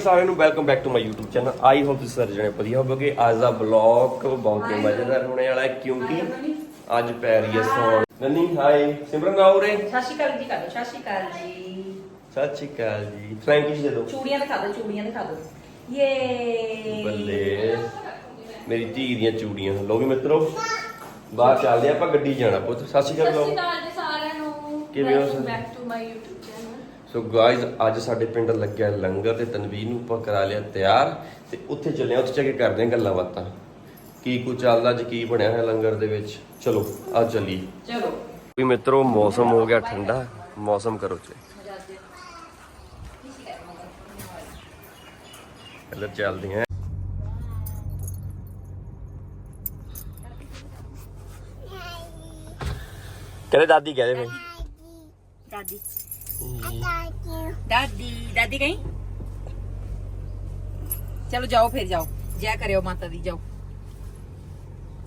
ਜੀ ਸਾਰਿਆਂ ਨੂੰ welcome back to my YouTube channel I hope ਤੁਸੀਂ ਸਾਰੇ ਜਣੇ ਵਧੀਆ ਹੋਵੋਗੇ। ਅੱਜ ਦਾ ਵਲੌਗ ਬਹੁਤ ਹੀ ਮਜ਼ੇਦਾਰ ਹੋਣੇ ਵਾਲਾ ਹੈ ਕਿਉਂਕਿ ਅੱਜ ਪੈ ਰਹੀ ਹੈ ਸੌਣ। ਨੰਨੀ ਹਾਈ ਸਿਮਰਨ ਆਓ ਰੇ ਸਤਿ ਸ਼੍ਰੀ ਅਕਾਲ ਜੀ ਕਰ ਦਿਓ। ਸਤਿ ਸ਼੍ਰੀ ਅਕਾਲ ਜੀ। ਸਤਿ ਸ਼੍ਰੀ ਅਕਾਲ ਜੀ। ਫਰੈਂਕੀ ਦੇ ਦਿਓ ਚੂੜੀਆਂ ਦਿਖਾ ਦਿਓ ਚੂੜੀਆਂ ਦਿਖਾ ਦਿਓ। ਯੇ ਬੱਲੇ। ਮੇਰੀ ਧੀ ਦੀਆਂ ਚੂੜੀਆਂ। ਲੋ ਵੀ ਮਿੱਤਰੋ ਬਾਹਰ ਚੱਲਦੇ ਆਪਾਂ ਗੱਡੀ ਜਾਣਾ। ਪੁੱਤ ਸਤਿ ਸ਼੍ਰੀ ਅਕਾਲ। ਸਤਿ ਸ਼੍ਰੀ ਬੁਲਾਓ ਅਕਾਲ ਜੀ ਸਾਰਿਆਂ ਨੂੰ। ਕਿਵੇਂ ਹੋ? Back to my YouTube channel so guys ਅੱਜ ਸਾਡੇ ਪਿੰਡ ਲੱਗਿਆ ਲੰਗਰ ਤੇ ਤਨਵੀਰ ਨੂੰ ਆਪਾਂ ਕਰਾ ਲਿਆ ਤਿਆਰ ਤੇ ਉੱਥੇ ਚੱਲੇ ਆ ਉੱਥੇ ਜਾ ਕੇ ਕਰਦੇ ਆ ਗੱਲਾਂ ਬਾਤਾਂ। ਕੀ ਕੁ ਚੱਲਦਾ ਅੱਜ ਕੀ ਬਣਿਆ ਹੈ ਲੰਗਰ ਦੇ ਵਿੱਚ? ਚਲੋ ਆ ਚੱਲੀਏ। ਚਲੋ। ਵੀ ਮਿੱਤਰੋ ਮੌਸਮ ਹੋ ਗਿਆ ਠੰਡਾ ਮੌਸਮ ਕਰੋ ਚੇ ਇੱਧਰ ਚੱਲਦੇ ਆ ਕਹਿੰਦੇ ਦਾਦੀ ਕਹਦੇ ਭਾਈ ਦਾਦੀ। ਦਾਦੀ ਦਾਦੀ ਕਹੀਂ ਚਲੋ ਜਾਓ ਫਿਰ ਜਾਓ। ਜੈ ਕਰਿਓ ਮਾਤਾ ਦੀ ਜਾਓ।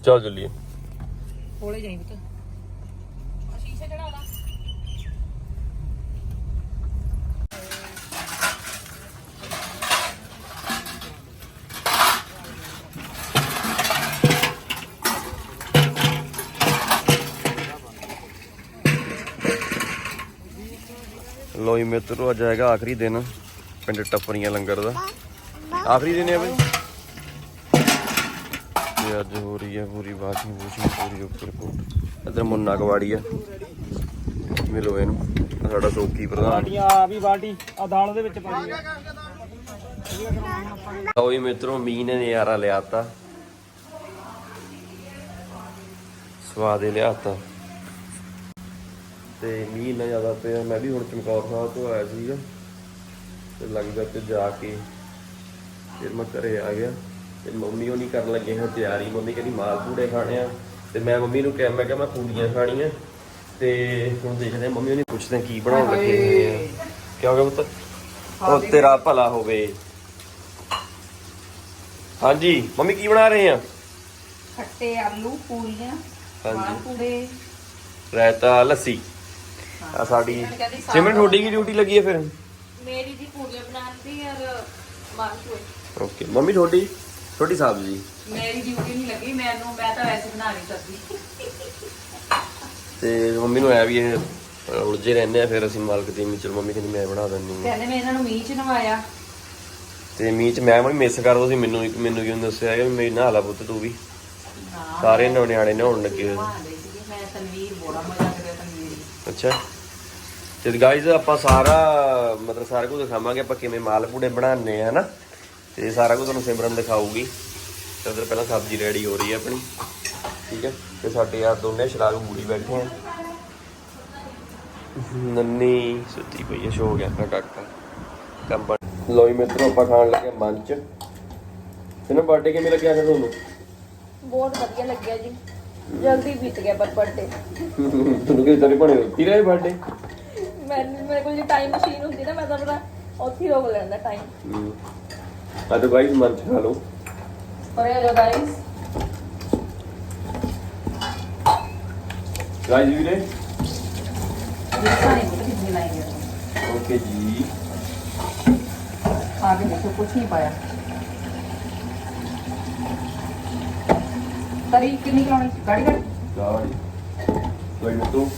ਚਲ ਚੱਲੀਏ। ਕੋਲੇ ਜਾਈ ਬਤ ਲੋ ਜੀ ਮਿੱਤਰੋ ਅੱਜ ਹੈਗਾ ਆਖਰੀ ਦਿਨ ਪਿੰਡ ਟੱਪਰੀਆਂ ਲੰਗਰ ਦਾ। ਆਖਰੀ ਦਿਨ ਹੈ ਬਈ। ਤੇ ਅੱਜ ਹੋ ਰਹੀ ਹੈ ਪੂਰੀ ਵਾਸ਼ਿੰਗ ਵੂਸ਼ਿੰਗ ਪੂਰੀ ਉੱਪਰ ਕੋਟ। ਇੱਧਰ ਮੁੰਨਾ ਕਵਾੜੀ ਆ। ਮਿਲੋ ਇਹਨੂੰ। ਸਾਡਾ ਸੋਕੀ ਪ੍ਰਧਾਨ। ਬਾਲਟੀਆਂ ਆ ਵੀ ਬਾਲਟੀ ਆ ਦਾਲ ਉਹਦੇ ਵਿੱਚ ਪਾ ਦੀ ਲਓ ਜੀ ਮਿੱਤਰੋ ਮੀਂਹ ਨੇ ਨਜ਼ਾਰਾ ਲਿਆਤਾ ਸਵਾਦ ਹੀ ਲਿਆਤਾ ਤੇ ਮੀਂਹ ਨਾ ਜ਼ਿਆਦਾ ਪਿਆ ਮੈਂ ਵੀ ਹੁਣ ਚਮਕੌਰ ਸਾਹਿਬ ਤੋਂ ਆਇਆ ਸੀਗਾ ਤੇ ਲੰਗਰ ਤੇ ਜਾ ਕੇ ਫਿਰ ਮੈਂ ਘਰੇ ਆ ਗਿਆ ਤੇ ਮੰਮੀ ਉਹ ਨਹੀਂ ਕਰਨ ਲੱਗੇ ਹਾਂ ਤਿਆਰੀ ਮੰਮੀ ਕਹਿੰਦੀ ਮਾਲ ਪੂੜੇ ਖਾਣੇ ਆ ਤੇ ਮੈਂ ਮੰਮੀ ਨੂੰ ਕਿਹਾ ਮੈਂ ਕਿਹਾ ਮੈਂ ਪੂੜੀਆਂ ਖਾਣੀਆਂ ਤੇ ਹੁਣ ਦੇਖਦੇ ਹਾਂ ਮੰਮੀ ਉਹਨੇ ਪੁੱਛਦੇ ਕੀ ਬਣਾਉਣ ਲੱਗੇ ਹੋਏ ਆ। ਪੁੱਤ? ਉਹ ਤੇਰਾ ਭਲਾ ਹੋਵੇ। ਹਾਂਜੀ ਮੰਮੀ ਕੀ ਬਣਾ ਰਹੇ ਆ? ਖੱਟੇ ਆਲੂ ਪੂਰੀਆਂ ਹਾਂਜੀ। ਪੂੜੇ। ਰਾਇਤਾ ਲੱਸੀ। ਆ ਸਾਡੀ ਸਿਮਰਨ ਤੁਹਾਡੀ ਕੀ ਡਿਊਟੀ ਲੱਗੀ ਹੈ ਫਿਰ? ਮੇਰੀ ਜੀ ਪੂੜੀਆਂ ਬਣਾਉਂਦੀ ਔਰ ਮਾਲਪੂਏ ਓਕੇ ਮੰਮੀ ਤੁਹਾਡੀ? ਤੁਹਾਡੀ ਸਬਜ਼ੀ ਮੇਰੀ ਡਿਊਟੀ ਨਹੀਂ ਲੱਗੀ ਮੈਨੂੰ ਮੈਂ ਤਾਂ ਵੈਸੇ ਬਣਾ ਨਹੀਂ ਸਕਦੀ। ਤੇ ਮੰਮੀ ਨੂੰ ਐ ਵੀ ਇਹ ਉਲਝੇ ਰਹਿੰਦੇ ਆ ਫਿਰ ਅਸੀਂ ਮਾਲਕ ਦੀ ਮੀ ਚਲ ਮੰਮੀ ਕਹਿੰਦੀ ਮੈਂ ਬਣਾ ਦਿੰਦੀ ਹਾਂ ਕਹਿੰਦੇ ਮੈਂ ਇਹਨਾਂ ਨੂੰ ਮੀਂਹ ਚ ਨਵਾਇਆ। ਤੇ ਮੀਂਹ ਚ ਮੈਂ ਵੀ ਮਿਸ ਕਰਦਾ ਸੀ ਮੈਨੂੰ ਮੈਨੂੰ ਕਿਉਂ ਦੱਸਿਆ ਕਿ ਮੇਰੀ ਨਹਾ ਲਾ ਪੁੱਤ ਤੂੰ ਵੀ। ਸਾਰੇ ਨਿਆਣੇ ਨਹਾਉਣ ਲੱਗੇ ਹੋਏ। ਬਣਾ ਲਈ ਸੀਗੀ ਮੈਂ ਤਨਵੀਰ ਬੜਾ ਮਜ਼ਾ ਕਰਿਆ ਤਨਵੀਰ ਅੱਛਾ। ਤੇ ਗਾਇਜ਼ ਆਪਾਂ ਸਾਰਾ, ਮਤਲਬ ਸਾਰਾ ਕੁਝ ਦਿਖਾਵਾਂਗੇ, ਆਪਾਂ ਕਿਵੇਂ ਮਾਲਪੂੜੇ ਬਣਾਉਂਦੇ ਆ, ਹਨਾ? ਤੇ ਸਾਰਾ ਕੁਝ ਤੁਹਾਨੂੰ ਸਿਮਰਨ ਦਿਖਾਊਗੀ। ਤੇ ਉਧਰ ਪਹਿਲਾਂ ਸਬਜ਼ੀ ਰੈਡੀ ਹੋ ਰਹੀ ਹੈ ਆਪਣੀ। ਠੀਕ ਹੈ? ਤੇ ਸਾਡੇ ਯਾਰ ਦੋਨੇ ਸ਼ਰਾਗ ਮੂੜੀ ਬੈਠੇ ਆ। ਨੰਨੀ ਸੁੱਤੀ ਪਈ ਹੈ, ਸ਼ੋ ਗਿਆ ਆਪਣਾ ਕਾਕਾ ਕੰਮ ਲੋਈ ਮਿੱਤਰੋ, ਆਪਾਂ ਖਾਣ ਲੱਗੇ ਮੰਚ। ਤੇ ਨਾ ਬਰਥਡੇ ਕਿਵੇਂ ਲੱਗਿਆ ਤੁਹਾਨੂੰ? ਬਹੁਤ ਵਧੀਆ ਲੱਗਿਆ ਜੀ। ਜਲਦੀ ਬੀਤ ਗਿਆ ਪਰ ਬਰਥਡੇ ਤੁਹਾਨੂੰ ਕਿਤੇ ਤਰੀ ਬਣੇ ਹੁੰਦੀ ਰਹੇ ਬਰਥਡੇ ਮੈਨੂੰ ਮੇਰੇ ਕੋਲ ਜੇ ਟਾਈਮ ਮਸ਼ੀਨ ਹੁੰਦੀ ਨਾ ਮੈਂ ਤਾਂ ਆਪਣਾ ਉੱਥੇ ਹੀ ਰੋਕ ਲੈਂਦਾ ਟਾਈਮ ਆ ਤਾਂ ਗਾਇਜ਼ ਮੰਚ ਖਾ ਲਓ। ਪਰ ਇਹ ਗਾਇਸ ਗਾਇਜ਼ ਵੀਰੇ? ਨਹੀਂ ਪਤਾ ਕਿੰਨੀ ਲਾਈ ਹੈ ਓਕੇ ਜੀ। ਆ ਕੇ ਦੇਖੋ ਕੁਝ ਨਹੀਂ ਪਾਇਆ। ਤਰੀ ਕਿੰਨੀ ਲਾਉਣੀ ਗਾੜੀ ਗਾੜੀ। ਗਾੜੀ। ਕੋਈ ਨਾ ਤੂੰ।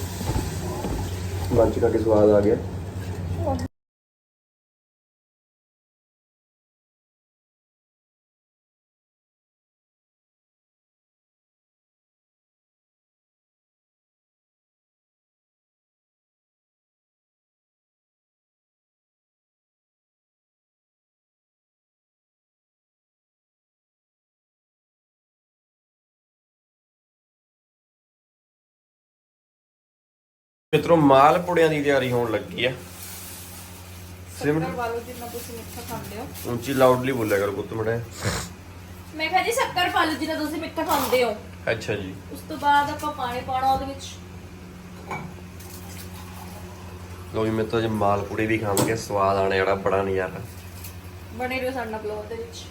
ਮੰਚ ਸਵਾਦ ਆ ਗਿਆ। ਮਿੱਤਰੋ ਮਾਲ ਪੁੜਿਆਂ ਦੀ ਤਿਆਰੀ ਹੋਣ ਲੱਗੀ ਆ। ਸਿਮਰਨ ਵਾਲੋ ਜਿੰਨਾ ਤੁਸੀਂ ਮਿੱਠਾ ਖਾਂਦੇ ਹੋ। ਉੱਚੀ ਲਾਊਡਲੀ ਬੋਲਿਆ ਕਰੋ ਪੁੱਤ ਮੜਾ। ਮੈਂ ਕਿਹਾ ਜੀ ਸ਼ੱਕਰ ਪਾ ਲਓ ਜਿੰਨਾ ਤੁਸੀਂ ਮਿੱਠਾ ਖਾਂਦੇ ਹੋ। ਅੱਛਾ ਜੀ। ਉਸ ਤੋਂ ਬਾਅਦ ਆਪਾਂ ਪਾਣੀ ਪਾਉਣਾ ਉਹਦੇ ਵਿੱਚ। ਲੋ ਵੀ ਮਿੱਤਰੋ ਜੇ ਮਾਲ ਪੁੜੇ ਵੀ ਖਾਵਾਂਗੇ। ਸਵਾਦ ਆਣੇ ਵਾਲਾ ਬੜਾ ਨਜ਼ਾਰਾ। ਬਣੇ ਰਹੋ ਸਾਡਾ ਬਲੌਗ ਦੇ ਵਿੱਚ।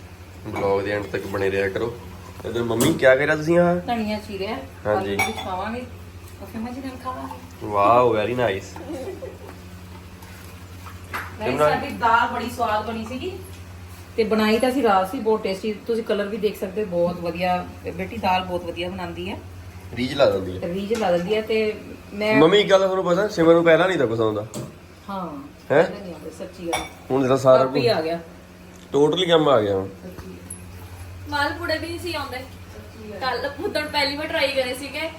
ਬਲੌਗ ਦੇ ਐਂਡ ਤੱਕ ਬਣੇ ਰਿਹਾ ਕਰੋ। ਇਧਰ ਮੰਮੀ ਕੀ ਕਰਿਆ ਤੁਸੀਂ ਆ ਧਨੀਆ ਚੀਰਿਆ। ਹਾਂਜੀ। ਪਾਵਾਂਗੇ। ਫਿਰ ਮਜ਼ੇ ਨਾਲ ਖਾਵਾਂਗੇ ਵਾਓ ਵੈਰੀ ਨਾਈਸ ਨਹੀਂ ਸਾਡੀ ਦਾਲ ਬੜੀ ਸਵਾਦ ਬਣੀ ਸੀਗੀ ਤੇ ਬਣਾਈ ਤਾਂ ਅਸੀਂ ਰਾਤ ਸੀ ਬਹੁਤ ਟੇਸਟੀ ਤੁਸੀਂ ਕਲਰ ਵੀ ਦੇਖ ਸਕਦੇ ਹੋ ਬਹੁਤ ਵਧੀਆ। ਬੇਟੀ ਦਾਲ ਬਹੁਤ ਵਧੀਆ ਬਣਾਉਂਦੀ ਹੈ। ਰੀਜ ਲਾ ਦਿੰਦੀ ਹੈ। ਰੀਝ ਲਾ ਦਿੰਦੀ ਹੈ ਤੇ ਮੈਂ ਮੰਮੀ ਇੱਕ ਗੱਲ ਤੁਹਾਨੂੰ ਪਤਾ ਸਿਮਰ ਨੂੰ ਪਹਿਲਾਂ ਨਹੀਂ ਤਾਂ ਕੁਛ ਆਉਂਦਾ ਹਾਂ। ਹੈਂ? ਪਤਾ ਨਹੀਂ ਆਉਂਦਾ, ਸੱਚੀ ਗੱਲ। ਹੁਣ ਜਿਹੜਾ ਸਾਰਾ ਕਾਪੀ ਆ ਗਿਆ। ਟੋਟਲੀ ਕੰਮ ਆ ਗਿਆ ਹੁਣ। ਮਾਲਪੂੜੇ ਵੀ ਨਹੀਂ ਸੀ ਆਉਂਦੇ। ਕੱਲ ਉਦੋਂ ਪਹਿਲੀ ਵਾਰ ਟਰਾਈ ਕਰੇ ਸੀਗੇ।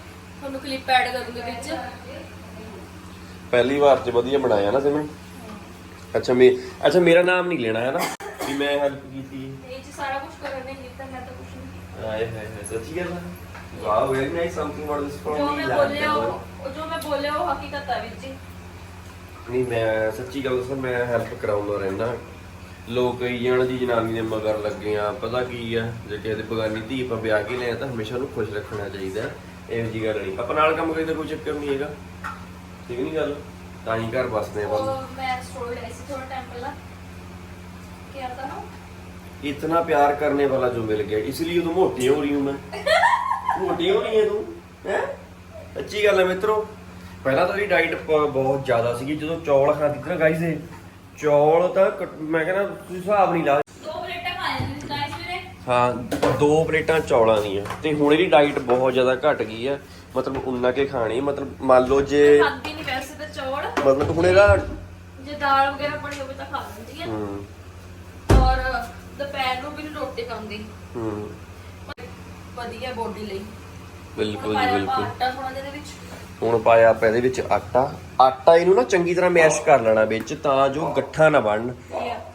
ਤੁਹਾਨੂੰ ਕਲਿੱਪ ਐਡ ਕਰੂੰਗੀ ਵਿੱਚ? ਪਹਿਲੀ ਵਾਰ ਚ ਵਧੀਆ ਬਣਾਇਆ ਨਾ ਸਿਮਰ ਅੱਛਾ ਮੇ ਅੱਛਾ ਮੇਰਾ ਨਾਮ ਨਹੀਂ ਲੈਣਾ ਹੈ ਨਾ? ਵੀ ਮੈਂ ਹੈਲਪ ਕੀਤੀ। ਇਹ ਚ ਸਾਰਾ ਕੁਝ ਕਰਨ ਨੇ ਕੀਤਾ ਮੈਂ ਤਾਂ ਕੁਝ ਨਹੀਂ ਆਏ ਹਾਏ ਹਾਏ ਸੱਚੀ ਗੱਲ wow very nice something what this ਜੋ ਫਰਮ ਮੈਂ ਬੋਲਿਆ ਉਹ ਜੋ ਮੈਂ ਬੋਲਿਆ ਉਹ ਹਕੀਕਤ ਆ ਵਿੱਚ ਹੀ। ਨਹੀਂ ਮੈਂ ਸੱਚੀ ਗੱਲ ਦੱਸਾਂ ਮੈਂ ਹੈਲਪ ਕਰਾਉਂਦਾ ਰਹਿੰਦਾ। ਲੋਕ ਕਈ ਜਣ ਦੀ ਜਨਾਨੀ ਦੇ ਮਗਰ ਲੱਗੇ ਆ ਪਤਾ ਕੀ ਆ? ਜੇ ਕਿਸੇ ਦੇ ਬਗਾਨੀ ਧੀ ਆਪਾਂ ਵਿਆਹ ਕੇ ਲਿਆ ਤਾਂ ਹਮੇਸ਼ਾ ਉਹਨੂੰ ਖੁਸ਼ ਰੱਖਣਾ ਚਾਹੀਦਾ। ਇਹੋ ਜੀ ਗੱਲ ਨਹੀਂ ਆਪਾਂ ਨਾਲ ਕੰਮ ਕਰੀਦਾ ਕੋਈ ਚੱਕਰ ਨਹੀਂ ਹੈਗਾ ਠੀਕ ਨਹੀਂ ਗੱਲ ਤਾਂ ਹੀ ਘਰ ਬਸਦੇ ਆ ਬੰਦ ਉਹ ਮੈਂ ਸਟੋਰੀ ਲਈ ਸੀ ਥੋੜਾ ਟਾਈਮ ਪਹਿਲਾਂ ਕੀ ਆਤਾ ਨਾ इतना प्यार करने वाला जो मिल गया इसलिए तो मोटी हो रही हूं मैं मोटी हो रही है तू ਹੈ ਅੱਛੀ ਗੱਲ ਹੈ ਮਿੱਤਰੋ ਪਹਿਲਾਂ ਤਾਂ ਇਹਦੀ ਡਾਈਟ ਬਹੁਤ ਜ਼ਿਆਦਾ ਸੀਗੀ ਜਦੋਂ ਚੌਲ ਖਾਂਦੀ ਸੀ ਨਾ ਗਾਈਸ ਇਹ ਚੌਲ ਤਾਂ ਘੱਟ- ਮੈਂ ਕਹਿੰਦਾ ਤੁਸੀਂ ਹਿਸਾਬ ਨਹੀਂ ਲਾ ਹਾਂ ਦੋ ਪਲੇਟਾਂ ਚੌਲਾਂ ਦੀਆਂ। ਤੇ ਹੁਣ ਇਹਦੀ ਡਾਈਟ ਬਹੁਤ ਜ਼ਿਆਦਾ ਘਟ ਗਈ ਹੈ ਮਤਲਬ ਉਨਾ ਕੇ ਖਾਣੀ ਮਤਲਬ ਮੰਨ ਲਓ ਜੇ ਖਾਂਦੀ ਨਹੀਂ ਵੈਸੇ ਤਾਂ ਚੌੜ ਮਤਲਬ ਹੁਣ ਇਹਦਾ ਜੇ ਦਾਲ ਵਗੈਰਾ ਬਣੀ ਹੋਵੇ ਤਾਂ ਖਾ ਲੈਂਦੀ ਹੂੰ। ਔਰ ਦੁਪਹਿਰ ਨੂੰ ਵੀ ਨੀ ਰੋਟੀ ਖਾਂਦੀ। ਹੂੰ। ਵਧੀਆ ਬੋਡੀ ਲਈ। ਬਿਲਕੁਲ ਜੀ ਬਿਲਕੁਲ। ਆਟਾ ਥੋੜਾ ਜਿਹਾ ਵਿੱਚ। ਹੁਣ ਪਾਇਆ ਆਪਾਂ ਇਹਦੇ ਵਿੱਚ ਆਟਾ। ਆਟਾ ਇਹਨੂੰ ਨਾ ਚੰਗੀ ਤਰ੍ਹਾਂ ਮੈਸ਼ ਕਰ ਲੈਣਾ ਵਿੱਚ ਤਾਂ ਜੋ ਗੱਠਾਂ ਨਾ ਬਣਨ।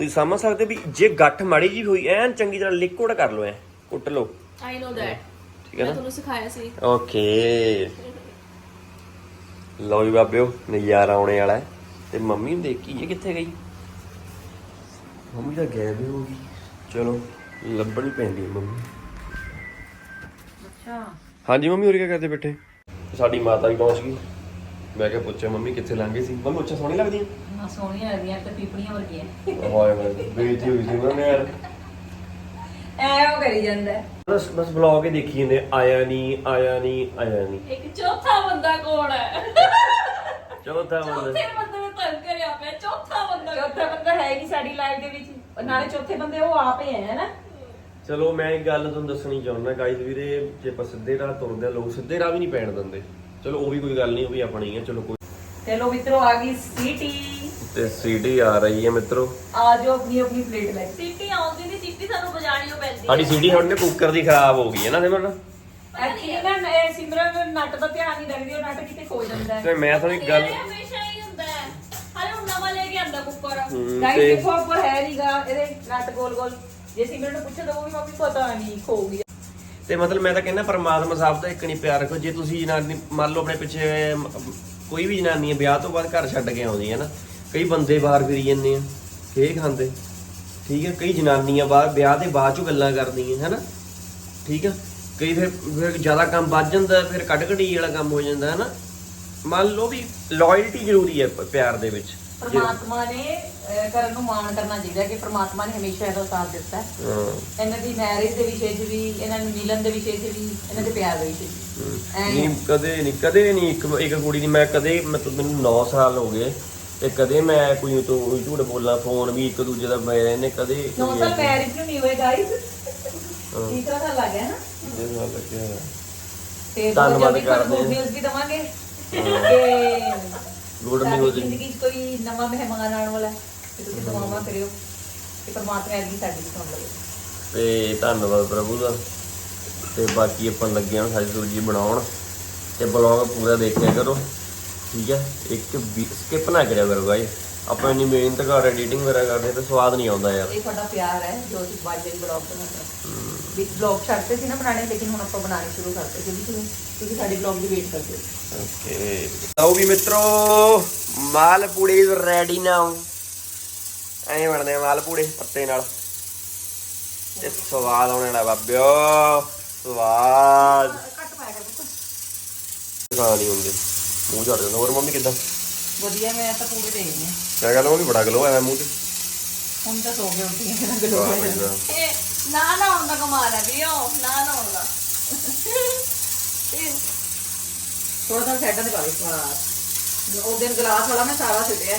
ਤੁਸੀਂ ਸਮਝ ਸਕਦੇ ਵੀ ਜੇ ਗੱਠ ਮਾੜੀ ਜੀ ਹੋਈ ਐਨ ਚੰਗੀ ਤਰ੍ਹਾਂ ਲਿਕੁਇਡ ਕਰ ਲਓ ਐ ਕੁੱਟ ਲਓ। ਆਈ ਨੋ ਦੈਟ ਠੀਕ ਹੈ ਨਾ? ਤੁਹਾਨੂੰ ਸਿਖਾਇਆ ਸੀ। ਓਕੇ ਲਓ ਜੀ ਬਾਬਿਓ ਨਜ਼ਾਰਾ ਆਉਣੇ ਵਾਲਾ ਹੈ। ਤੇ ਮੰਮੀ ਨੂੰ ਦੇਖੀ ਇਹ ਕਿੱਥੇ ਗਈ? ਮੰਮੀ ਤਾਂ ਗਾਇਬ ਹੀ ਹੋ ਗਈ। ਚਲੋ ਲੱਭਣੀ ਪੈਂਦੀ ਹੈ ਮੰਮੀ। ਅੱਛਾ। ਹਾਂਜੀ ਮੰਮੀ ਹੋਰ ਕੀ ਕਰਦੇ ਬੈਠੇ? ਸਾਡੀ ਮਾਤਾ ਵੀ ਪਹੁੰਚ ਗਈ। ਮੈਂ ਕਿਹਾ ਪੁੱਛਿਆ ਮੰਮੀ ਕਿੱਥੇ ਲੰਘ ਗਈ ਸੀ? ਮੰਮੀ ਉੱਚਾ ਸੋਹਣੀ ਲੱਗਦੀ ਹੈ ਹਾਂ ਸੋਹਣੀਆਂ ਲੱਗਦੀਆਂ ਤੇ ਪੀਪਣੀਆਂ ਵਰਗੀਆਂ। ਹੋਏ ਹੋਏ ਬੇਇੱਜ਼ਤੀ ਹੋਈ ਸੀ ਉਹਨਾਂ ਨੇ ਯਾਰ। ਐ ਉਹ ਕਰੀ ਜਾਂਦਾ। ਹੈ। ਬਸ ਬਸ ਬਲੌਗ ਹੀ ਦੇਖੀ ਜਾਂਦੇ ਆਇਆ ਨਹੀਂ ਆਇਆ ਨਹੀਂ ਆਇਆ ਨਹੀਂ। ਇੱਕ ਚੌਥਾ ਬੰਦਾ ਕੌਣ ਹੈ? ਚੌਥਾ ਬੰਦਾ। ਚੌਥੇ ਬੰਦੇ ਨੇ ਤੰਗ ਕਰਿਆ ਪਿਆ ਚੌਥਾ ਬੰਦਾ। ਚੌਥਾ ਬੰਦਾ ਹੈ ਨਹੀਂ ਸਾਡੀ ਲਾਈਫ ਦੇ ਵਿੱਚ। ਨਾਲੇ ਚੌਥੇ ਬੰਦੇ ਉਹ ਆਪ ਹੀ ਹੈ ਨਾ ਚਲੋ ਮੈਂ ਇੱਕ ਗੱਲ ਤੁਹਾਨੂੰ ਦੱਸਣੀ ਚਾਹੁੰਦਾ ਗਾਈਜ਼ ਵੀਰੇ ਜੇ ਆਪਾਂ ਸਿੱਧੇ ਰਾਹ ਤੁਰਦੇ ਆ ਲੋਕ ਸਿੱਧੇ ਰਾਹ ਵੀ ਨਹੀਂ ਪੈਣ ਦਿੰਦੇ। ਚਲੋ ਉਹ ਵੀ ਕੋਈ ਗੱਲ ਨਹੀਂ ਉਹ ਵੀ ਆਪਣੀ ਹੈ ਚਲੋ ਕੋਈ ਚਲੋ ਮਿੱਤਰੋ ਆ ਗਈ ਸੀਟੀ। ਤੇ ਸੀਡੀ ਆ ਰਹੀ ਹੈ ਮਿੱਤਰੋ। ਆ ਜਾਓ ਆਪਣੀ ਆਪਣੀ ਪਲੇਟ ਲੈ ਕੇ। ਸੀਟੀ ਆਉਂਦੀ ਨਹੀਂ ਸੀਟੀ ਸਾਨੂੰ ਵਜਾਣੀ ਓ ਪੈਂਦੀ ਸਾਡੀ ਸੀਡੀ ਹੁਣ ਨੇ ਕੁੱਕਰ ਦੀ ਖਰਾਬ ਹੋ ਗਈ ਹੈ ਨਾ ਸਿਮਰਨ ਐਕਚੁਅਲੀ ਨਾ ਇਹ ਸਿਮਰਨ ਨੱਟ ਦਾ ਧਿਆਨ ਨਹੀਂ ਰੱਖਦੀ ਉਹ ਨੱਟ ਕਿਤੇ ਖੋ ਜਾਂਦਾ ਹੈ। ਤੇ ਮੈਂ ਤੁਹਾਨੂੰ ਇੱਕ ਗੱਲ ਹਮੇਸ਼ਾ ਹੀ ਹੁੰਦਾ ਹੈ। ਹਾਲੇ ਹੁਣ ਨਵਾਂ ਲੈ ਕੇ ਆਂਦਾ ਕੁੱਕਰ ਹਮ, ਗਾਈਸ ਤੇ ਦੇਖੋ ਉੱਪਰ ਹੈ ਨਹੀਂਗਾ ਇਹਦੇ ਨੱਟ ਗੋਲ ਗੋਲ ਜੇ ਸਿਮਰਨ ਨੂੰ ਪੁੱਛੇ ਤਾਂ ਉਹ ਵੀ ਮੰਮੀ ਪਤਾ ਨਹੀਂ ਖੋ ਗਿਆ ਤੇ ਮਤਲਬ ਮੈਂ ਤਾਂ ਕਹਿੰਦਾ ਪਰਮਾਤਮਾ ਸਾਹਿਬ ਦਾ ਇੱਕ ਨਹੀਂ ਪਿਆਰ ਰੱਖੋ। ਜੇ ਤੁਸੀਂ ਜਨਾਨੀ, ਮੰਨ ਲਓ ਆਪਣੇ ਪਿੱਛੇ ਕੋਈ ਵੀ ਜਨਾਨੀ ਵਿਆਹ ਤੋਂ ਬਾਅਦ ਘਰ ਛੱਡ ਕੇ ਆਉਂਦੀ ਹੈ ਨਾ, ਕਈ ਬੰਦੇ ਬਾਹਰ ਫਿਰੀ ਜਾਂਦੇ ਆ ਖੇ ਖਾਂਦੇ, ਠੀਕ ਹੈ? ਕਈ ਜਨਾਨੀਆਂ ਬਾਹਰ, ਵਿਆਹ ਦੇ ਬਾਅਦ ਚੋਂ ਗੱਲਾਂ ਕਰਦੀਆਂ, ਹੈ ਨਾ? ਠੀਕ ਹੈ? ਕਈ ਫਿਰ ਫਿਰ ਜ਼ਿਆਦਾ ਕੰਮ ਵੱਜ ਜਾਂਦਾ, ਫਿਰ ਕੱਢ ਘੜੀ ਵਾਲਾ ਕੰਮ ਹੋ ਜਾਂਦਾ, ਹੈ ਨਾ? ਮੰਨ ਲਓ ਵੀ ਲਾਇਲਟੀ ਜ਼ਰੂਰੀ ਹੈ ਪਿਆਰ ਦੇ ਵਿੱਚ। ਪਰਮਾਤਮਾ ਨੇ ਕਰਨ ਨੂੰ ਮਾਣ ਕਰਨਾ ਚਾਹੀਦਾ ਕਿ ਪਰਮਾਤਮਾ ਨੇ ਹਮੇਸ਼ਾ ਇਹਦਾ ਸਾਥ ਦਿੱਤਾ ਹੈ। ਹਾਂ ਇਹਨਾਂ ਦੀ ਮੈਰਿਜ ਦੇ ਵਿਸ਼ੇ 'ਚ ਵੀ ਇਹਨਾਂ ਨੂੰ ਮਿਲਣ ਦੇ ਵਿਸ਼ੇ 'ਚ ਵੀ ਇਹਨਾਂ ਦੇ ਪਿਆਰ ਦੇ ਵਿਸ਼ੇ 'ਚ ਵੀ ਐਂ ਨਹੀਂ ਕਦੇ ਨਹੀਂ ਕਦੇ ਨਹੀਂ ਇੱਕ ਇੱਕ ਕੁੜੀ ਦੀ ਮੈਂ ਕਦੇ ਮਤਲਬ ਮੈਨੂੰ 9 ਸਾਲ ਹੋ ਗਏ ਤੇ ਕਦੇ ਮੈਂ ਕੋਈ ਤੋਂ ਝੂਠ ਬੋਲਾਂ ਫੋਨ ਵੀ ਇੱਕ ਦੂਜੇ ਦਾ ਮੈਂ ਇਹਨੇ ਕਦੇ ਨੌ ਸਾਲ ਮੈਰਿਜ ਨੂੰ ਨਹੀਂ ਹੋਏ ਗਾਈਸ ਹਾਂ। ਤੀਸਰਾ ਸਾਲ ਲੱਗ ਗਿਆ ਨਾ ਨਾਲ ਲੱਗਿਆ ਹੋਇਆ। ਤੇ ਧੰਨਵਾਦ ਤੁਹਾਨੂੰ ਕਰਦੇ ਗੁੱਡ ਹਾਂ। ਨਿਊਜ਼ ਵੀ ਦਵਾਂਗੇ ਕਿ Good ਸਾਡੀ news। ਜ਼ਿੰਦਗੀ 'ਚ ਕੋਈ ਨਵਾਂ ਮਹਿਮਾਨ ਆਉਣ ਵਾਲਾ ਹੈ ਤੇ ਤੁਸੀਂ ਦੁਆਵਾਂ ਕਰਿਓ ਕਿ ਪਰਮਾਤਮਾ ਐਡੀ ਸਾਡੀ ਸੁਣ ਲਵੇ। ਤੇ ਧੰਨਵਾਦ ਪ੍ਰਭੂ ਦਾ। ਤੇ ਬਾਕੀ ਆਪਾਂ ਲੱਗੇ ਹਾਂ ਸਾਡੀ ਸਬਜ਼ੀ ਬਣਾਉਣ। ਤੇ ਬਲੌਗ ਪੂਰਾ ਦੇਖਿਆ ਕਰੋ। ਠੀਕ ਹੈ ਇੱਕ ਸਕਿਪ ਨਾ ਕਰਿਆ ਕਰੋ ਗਾਇਸ ਆਪਾਂ ਇੰਨੀ ਮਿਹਨਤ ਕਰ ਐਡੀਟਿੰਗ ਵਗੈਰਾ ਕਰਦੇ ਤੇ ਸਵਾਦ ਨਹੀਂ ਆਉਂਦਾ ਯਾਰ। ਇਹ ਤੁਹਾਡਾ ਪਿਆਰ ਹੈ ਜੋ ਅਸੀਂ ਬਾਜਰੀ ਬਲੌਗ ਬਣਾਉਂਦੇ ਵੀ ਬਲੌਗ ਛੱਡਦੇ ਸੀ ਨਾ ਬਣਾਣੇ ਲੇਕਿਨ ਹੁਣ ਆਪਾਂ ਬਣਾਉਣੇ ਸ਼ੁਰੂ ਕਰਤੇ ਕਿਉਂਕਿ ਤੁਸੀਂ ਤੁਸੀਂ ਸਾਡੇ ਬਲੌਗ ਦੀ ਵੇਟ ਕਰਦੇ ਓਕੇ ਲਓ ਵੀ ਮਿੱਤਰੋ ਮਾਲਪੂੜੇ ਰੈਡੀ ਨਾਓ ਐਂ ਬਣਦੇ ਆ ਮਾਲਪੂੜੇ ਪੱਤੇ ਨਾਲ। ਤੇ ਸਵਾਦ ਆਉਣੇ ਵਾਲਾ ਬਾਬਿਓ ਸਵਾਦ। ਕੱਟ ਪਾਇਆ ਕਰ ਪੁੱਤ ਖਾ ਨਹੀਂ ਹੁੰਦੇ। ਮੂੰਹ ਝੜ ਜਾਂਦਾ ਹੋਰ ਮੰਮੀ ਕਿੱਦਾਂ? ਵਧੀਆ ਮੈਂ ਤਾਂ ਪੂਰੇ ਦੇ ਗਈ ਹਾਂ। ਕਿਆ ਗੱਲ ਮੰਮੀ ਬੜਾ ਗਲੋ ਆਇਆ ਮੂੰਹ ਤੇ। ਹੁਣ ਤਾਂ ਸੋ ਗਏ ਉੱਠੀ ਬਈ ਵਾਹ। ਇਹ ਨਾ ਨਾ ਆਉਣ ਦਾ ਕਮਾਲ ਹੈ ਵੀ ਉਹ ਨਾ ਨਾ ਆਉਣ ਦਾ। ਇਹ ਥੋੜਾ ਥੋੜਾ ਸੈਟਾਂ ਦੇ ਪਾ ਦੇ ਬਸ ਉਹ ਦਿਨ ਗਲਾਸ ਵਾਲਾ ਮੈਂ ਸਾਰਾ ਸੁੱਟਿਆ।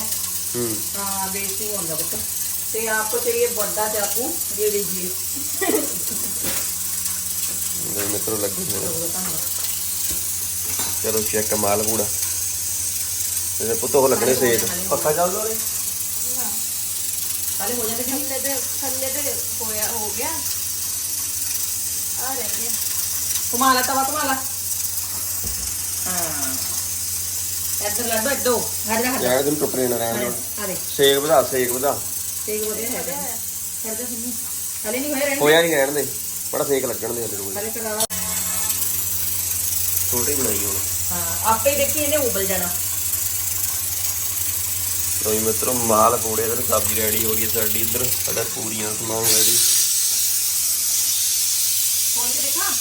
वेस्टिंग होगा बच्चों तो ये आपको चाहिए बड़ा चाकू ये लीजिए मित्रों लगी चलो चेक कमाल पूरा जैसे पुतो को लगने से पक्का चल दो पहले हो जाते थल्ले पे थल्ले पे होया हो गया आ रह गया तुम्हारा तवा तुम्हारा हाँ ਇੱਧਰ ਲੱਡੋ ਇੱਡੋ ਹਟ ਜਾ ਹਟ ਜਾ। ਯਾਰ ਤੈਨੂੰ ਟੁੱਟਣੇ ਨਾ ਰਹਿਣ ਨਾਲ ਆ ਦੇ। ਸੇਕ ਵਧਾ ਸੇਕ ਵਧਾ। ਤੇਗ ਵਧੀਆ ਹੈ ਤੇ ਕਰ ਜਾ ਸੁਣੀ ਹਲੇ ਨਹੀਂ ਹੋਇਆ ਰਹਿਣ ਹੋਇਆ ਨਹੀਂ ਰਹਿਣ ਦੇ। ਬੜਾ ਸੇਕ ਲੱਗਣ ਦੇ ਹਲੇ ਰੋਜ਼ ਹਲੇ ਕਰਾ ਲਾ। ਛੋਟੀ ਬਣਾਈ ਹੁਣ। ਹਾਂ ਆਪੇ ਹੀ ਦੇਖੀ ਇਹਨੇ ਉਬਲ ਜਾਣਾ। ਲੋ ਜੀ ਮਿੱਤਰੋ ਮਾਲ ਪੂੜੇ ਇਧਰ ਸਬਜ਼ੀ ਰੈਡੀ ਹੋ ਰਹੀ ਹੈ ਸਾਡੀ ਇੱਧਰ। ਸਾਡਾ ਪੂਰੀਆਂ ਸਮਾਨ ਰੈਡੀ ਖੋਲ ਕੇ ਦੇਖਾਂ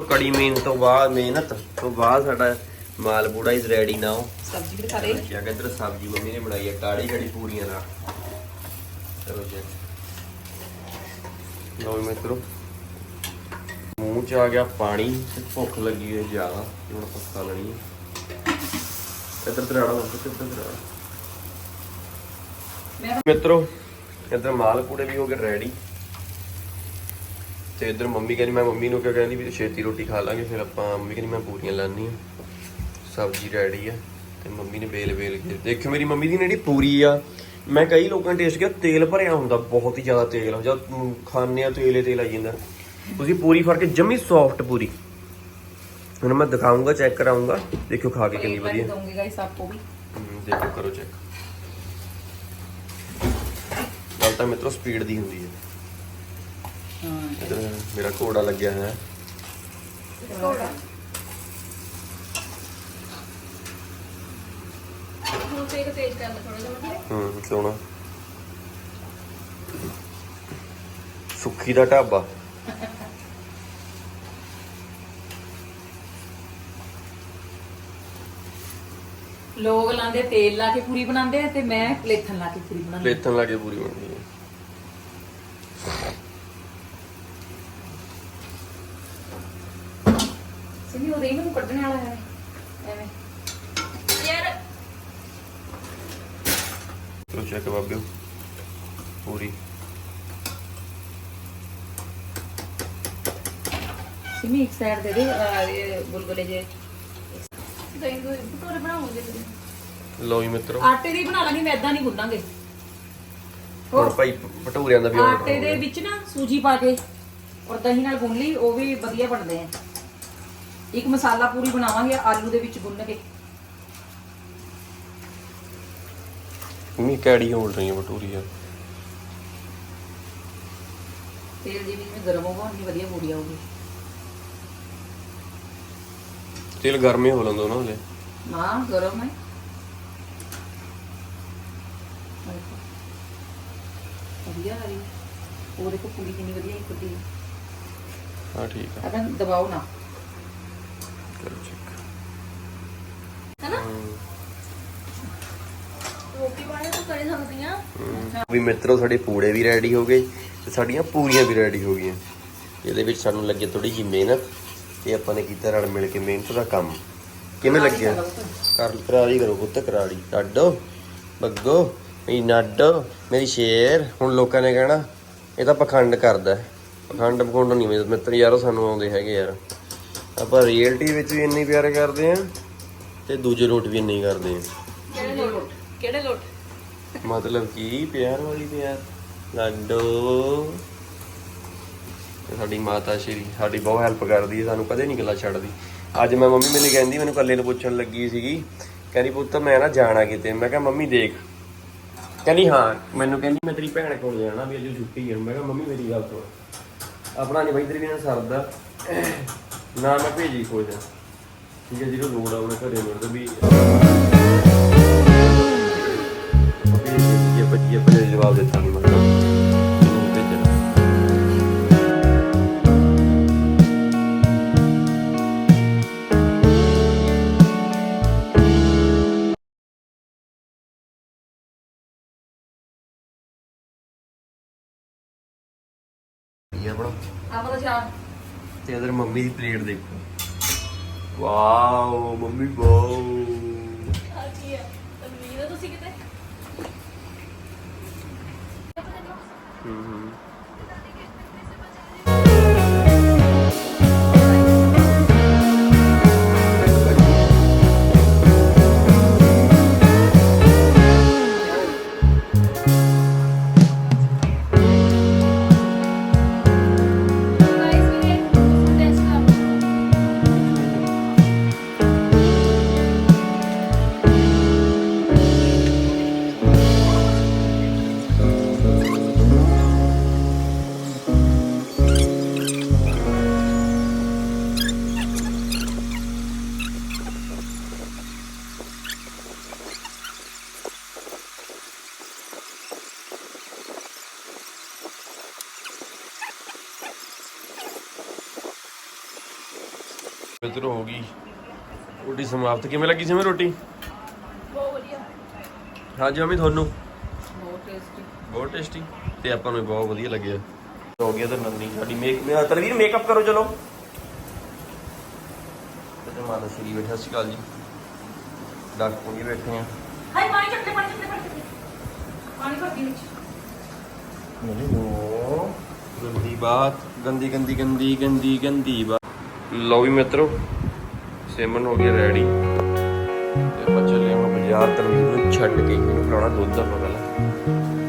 ਕੜੀ ਮਿਹਨਤ ਤੋਂ ਬਾਅਦ ਮਿਹਨਤ ਤੋਂ ਬਾਅਦ ਸਾਡਾ ਮਾਲ ਪੂੜਾ ਇਜ਼ ਰੈਡੀ ਨਾਓ ਸਬਜ਼ੀ ਵੀ ਦਿਖਾ ਦੇ ਕਿਆ ਕਿ ਇੱਧਰ ਸਬਜ਼ੀ ਮੰਮੀ ਨੇ ਬਣਾਈ ਹੈ ਕਾੜੀ ਕਾੜੀ ਪੂਰੀਆਂ ਨਾਲ। ਚਲੋ ਜੀ। ਲੋ ਜੀ ਮਿੱਤਰੋ ਮੂੰਹ ਚ ਆ ਗਿਆ ਪਾਣੀ ਤੇ ਭੁੱਖ ਲੱਗੀ ਹੈ ਜ਼ਿਆਦਾ ਹੁਣ ਖਾ ਲੈਣੀ ਹੈ ਇੱਧਰ ਤਰਾੜਾ ਹੋ ਇੱਧਰ ਤਰਾੜਾ ਮਿੱਤਰੋ ਇੱਧਰ ਮਾਲ ਪੂੜੇ ਵੀ ਹੋ ਗਏ ਰੈਡੀ ਤੇ ਇੱਧਰ ਮੰਮੀ ਕਹਿੰਦੀ ਮੈਂ ਮੰਮੀ ਨੂੰ ਕਿਹਾ ਕਹਿੰਦੀ ਵੀ ਛੇਤੀ ਰੋਟੀ ਖਾ ਲਾਂਗੇ ਫਿਰ ਆਪਾਂ ਮੰਮੀ ਕਹਿੰਦੀ ਮੈਂ ਪੂਰੀਆਂ ਲਾਣੀ ਆ ਸਬਜ਼ੀ ਰੈਡੀ ਆ ਤੇ ਮੰਮੀ ਨੇ ਵੇਲ ਵੇਲ ਕੇ ਦੇਖਿਓ ਮੇਰੀ ਮੰਮੀ ਦੀ ਜਿਹੜੀ ਪੂਰੀ ਆ ਮੈਂ ਕਈ ਲੋਕਾਂ ਨੇ ਟੇਸਟ ਕੀਤਾ ਤੇਲ ਭਰਿਆ ਹੁੰਦਾ ਬਹੁਤ ਹੀ ਜ਼ਿਆਦਾ ਤੇਲ ਜਦ ਖਾਂਦੇ ਆ ਤੇਲ ਤੇਲ ਆਈ ਜਾਂਦਾ। ਤੁਸੀਂ ਪੂਰੀ ਫੜ ਕੇ ਜੰਮੀ ਸੌਫਟ ਪੂਰੀ। ਹੁਣ ਮੈਂ ਦਿਖਾਉਂਗਾ ਚੈੱਕ ਕਰਾਉਂਗਾ ਦੇਖਿਓ ਖਾ ਕੇ ਕਿੰਨੀ ਵਧੀਆ। ਦਊਂਗੀ ਗਾਇਸ ਆਪਕੋ ਵੀ। ਹਮ, ਦੇਖੋ ਕਰੋ ਚੈੱਕ ਗੱਲ ਤਾਂ ਮਿੱਤਰੋ ਸਪੀਡ ਦੀ ਹੁੰਦੀ ਹੈ। ਹਾਂ ਇੱਧਰ ਮੇਰਾ ਘੋੜਾ ਲੱਗਿਆ ਹੈ ਹੁਣ ਤੇ ਇੱਕ ਤੇਜ਼ ਕਰ ਲੈ ਥੋੜਾ ਜਿਹਾ ਮਤਲਬ। ਹੂੰ ਸੋਣਾ ਸੁੱਖੀ ਦਾ ਢਾਬਾ। ਲੋਕ ਲਾਂਦੇ ਤੇਲ ਲਾ ਕੇ ਪੂਰੀ ਬਣਾਉਂਦੇ ਆ ਤੇ ਮੈਂ ਪਲੇਥਨ ਲਾ ਕੇ ਪੂਰੀ ਬਣਾਉਂਦੀ ਪਲੇਥਨ ਲਾ ਕੇ ਪੂਰੀ ਬਣਦੀ ਹੈ ਸਿਮੀ ਉਹ ਰੇਮ ਨੂੰ ਕੱਢਣ ਵਾਲਾ ਹੈ ਐਵੇਂ ਯਾਰ ਚਲੋ ਚੈੱਕ ਬਾਬਿਓ ਪੂਰੀ। ਸਿਮੀ ਇੱਕ ਸਾਈਡ ਦੇ ਦੇ ਇਹ ਗੁਲਗੁਲੇ ਜੇ। ਦਹੀਂ ਦੋ ਭਟੂਰੇ ਬਣਾਉਂਗੇ ਲੋ ਜੀ ਮਿੱਤਰੋ। ਆਟੇ ਦੀ ਬਣਾ ਲਾਂਗੇ ਮੈਦਾ ਨਹੀਂ ਗੁੰਨਾਂਗੇ। ਹੁਣ ਭਾਈ ਭਟੂਰਿਆਂ ਦਾ ਵੀ ਆਟੇ ਦੇ। ਵਿੱਚ ਨਾ ਸੂਜੀ ਪਾ ਕੇ ਔਰ ਦਹੀਂ ਨਾਲ ਗੁੰਨ ਲਈ ਉਹ ਵੀ ਵਧੀਆ ਬਣਦੇ ਆ। ਇੱਕ ਮਸਾਲਾ ਪੂਰੀ ਬਣਾਵਾਂਗੇ ਆਲੂ ਦੇ ਵਿੱਚ ਗੁੰਨ ਕੇ। ਮੰਮੀ ਕੈੜੀ ਹੋਲ ਰਹੀ ਹੈ ਭਟੂਰੀ ਆ ਤੇਲ ਜਿਵੇਂ ਜਿਵੇਂ ਗਰਮ ਹੋਗਾ ਉਨੀ ਵਧੀਆ ਪੂਰੀ ਆਊਗੀ। ਤੇਲ ਗਰਮੇ ਹੋ ਲੰਦੋ ਨਾ ਹਲੇ। ਨਾ ਗਰਮ ਹੈ। ਵਧੀਆ ਆ ਰਹੀ। ਹੈ। ਉਹ ਦੇਖੋ ਪੂਰੀ ਕਿੰਨੀ ਵਧੀਆ ਇੱਕ ਦੀ ਹਾਂ ਠੀਕ ਆ। ਅਗਰ ਦਬਾਓ ਨਾ। ਕਰੋ ਚੈੱਕ ਹੈਨਾ ਰੋਟੀ ਪਾਣੀ ਤਾਂ ਕਰੇ ਸਕਦੀ ਆ ਵੀ ਮਿੱਤਰੋ ਸਾਡੇ ਪੂੜੇ ਵੀ ਰੈਡੀ ਹੋ ਗਏ ਤੇ ਸਾਡੀਆਂ ਪੂਰੀਆਂ ਵੀ ਰੈਡੀ ਹੋ ਗਈਆਂ। ਇਹਦੇ ਵਿੱਚ ਸਾਨੂੰ ਲੱਗੇ ਥੋੜੀ ਜਿਹੀ ਮਿਹਨਤ ਤੇ ਆਪਾਂ ਨੇ ਕੀਤਾ ਰਲ ਮਿਲ ਕੇ ਮਿਹਨਤ ਦਾ ਕੰਮ। ਕਿਵੇਂ ਲੱਗਿਆ? ਕਰ ਕਰਾਰੀ ਕਰੋ ਪੁੱਤ ਕਰਾਰੀ ਡਾਡੋ ਬੱਗੋ ਮੇਰੀ ਨਾਡੋ ਮੇਰੀ ਸ਼ੇਰ। ਹੁਣ ਲੋਕਾਂ ਨੇ ਕਹਿਣਾ ਇਹ ਤਾਂ ਪਖੰਡ ਕਰਦਾ ਹੈ। ਪਖੰਡ ਪਖੰਡ ਨਹੀਂ ਮੇਰੇ ਮਿੱਤਰ ਯਾਰੋ ਸਾਨੂੰ ਆਉਂਦੇ ਹੈਗੇ ਯਾਰ। ਆਪਾਂ ਰੀਅਲਟੀ ਵਿੱਚ ਵੀ ਇੰਨੀ ਪਿਆਰ ਕਰਦੇ ਆ ਤੇ ਦੂਜੇ ਲੋਟ ਵੀ ਇੰਨੀ ਕਰਦੇ ਆ ਕਿਹੜੇ ਲੋਟ? ਮਤਲਬ ਕੀ? ਪਿਆਰ ਵਾਲੀ ਪਿਆਰ। ਲਾਡੋ। ਤੇ ਸਾਡੀ ਮਾਤਾ ਸ਼੍ਰੀ, ਸਾਡੀ ਬਹੁਤ ਹੈਲਪ ਕਰਦੀ ਹੈ, ਸਾਨੂੰ ਕਦੇ ਨਹੀਂ ਗੱਲਾਂ ਛੱਡਦੀ। ਅੱਜ ਮੈਂ ਮੰਮੀ ਮੈਨੂੰ ਕਹਿੰਦੀ, ਮੈਨੂੰ ਇਕੱਲੇ ਨੂੰ ਪੁੱਛਣ ਲੱਗੀ ਸੀਗੀ। ਕਹਿੰਦੀ, ਪੁੱਤ, ਮੈਂ ਨਾ ਜਾਣਾ ਕਿਤੇ। ਮੈਂ ਕਿਹਾ, ਮੰਮੀ, ਦੇਖ। ਕਹਿੰਦੀ, ਹਾਂ। ਮੈਨੂੰ ਕਹਿੰਦੀ, ਮੈਂ ਤੇਰੀ ਭੈਣ ਕੋਲ ਜਾਣਾ, ਵੀ ਅੱਜ ਛੁੱਟੀ ਹੈ ਮੈਂ ਕਿਹਾ, ਮੰਮੀ, ਮੇਰੀ ਗੱਲ ਸੁਣ। ਆਪਣਾ ਨਹੀਂ ਬਾਈ, ਤੇਰੀ ਵੀ ਨਾ ਸਰਦਾ। ਨਾ ਮੈਂ ਭੇਜੀ ਖੋਜ ਠੀਕ ਹੈ, ਜਦੋਂ ਲੋੜ ਆ, ਉਹਨੇ ਘਰੇ ਮਿਲਦਾ ਵੀ ਇਹ ਬੱਚੀ ਆਪਣੇ ਜਵਾਬ ਦਿੱਤਾ ਨਹੀਂ ਮਤਲਬ ਇਹਨੂੰ ਭੇਜਣਾ ਇਹ ਆਪਣਾ ਆਪਾਂ ਤਾਂ ਚਾਹ। ਤੇ ਇਧਰ ਮੰਮੀ ਦੀ ਪਲੇਟ ਦੇਖੋ। Wow mummy wow. ਆ ਕੀ ਹੈ ਤਨਵੀਰ ਤੁਸੀਂ ਕਿਤੇ? ਹੂੰ ਹੂੰ ਮਿੱਤਰ ਹੋ ਗਈ। ਰੋਟੀ ਸਮਾਪਤ। ਕਿਵੇਂ ਲੱਗੀ ਸੀ ਰੋਟੀ? ਬਹੁਤ ਵਧੀਆ। ਹਾਂਜੀ ਮੰਮੀ ਤੁਹਾਨੂੰ? ਬਹੁਤ ਟੇਸਟੀ ਬਹੁਤ ਟੇਸਟੀ ਤੇ ਆਪਾਂ ਨੂੰ ਬਹੁਤ ਵਧੀਆ ਲੱਗਿਆ। ਹੋ ਗਿਆ ਤਾਂ ਨੰਨੀ ਸਾਡੀ ਮੇਕ ਮੇਰਾ ਤਲਵੀਰ ਮੇਕਅਪ ਕਰੋ ਚਲੋ। ਤੇ ਮਾਤਾ ਸ਼੍ਰੀ ਬੈਠਾ ਸੀ ਕਾਲ ਜੀ। ਡਾਕਟਰ ਜੀ ਬੈਠੇ ਆ। ਹਾਈ ਪਾਣੀ ਚੱਕਲੇ ਪਾਣੀ ਚੱਕਲੇ ਪਾਣੀ ਪਾਣੀ ਭਰ ਦੀ ਵਿੱਚ। ਨਹੀਂ ਨੋ ਗੰਦੀ ਬਾਤ। ਗੰਦੀ ਗੰਦੀ ਗੰਦੀ ਗੰਦੀ ਗੰਦੀ ਬਾਤ। ਲਓ ਵੀ ਮਿੱਤਰੋ, ਸਿਮਰਨ ਹੋ ਗਿਆ ਰੈਡੀ ਤੇ ਆਪਾਂ ਚੱਲੇ ਹਾਂ ਬਾਜ਼ਾਰ ਤਲਵੀਰ ਨੂੰ ਛੱਡ ਕੇ, ਇਹਨੂੰ ਫਲਾਉਣਾ ਦੁੱਧ ਆਪਾਂ ਪਹਿਲਾਂ।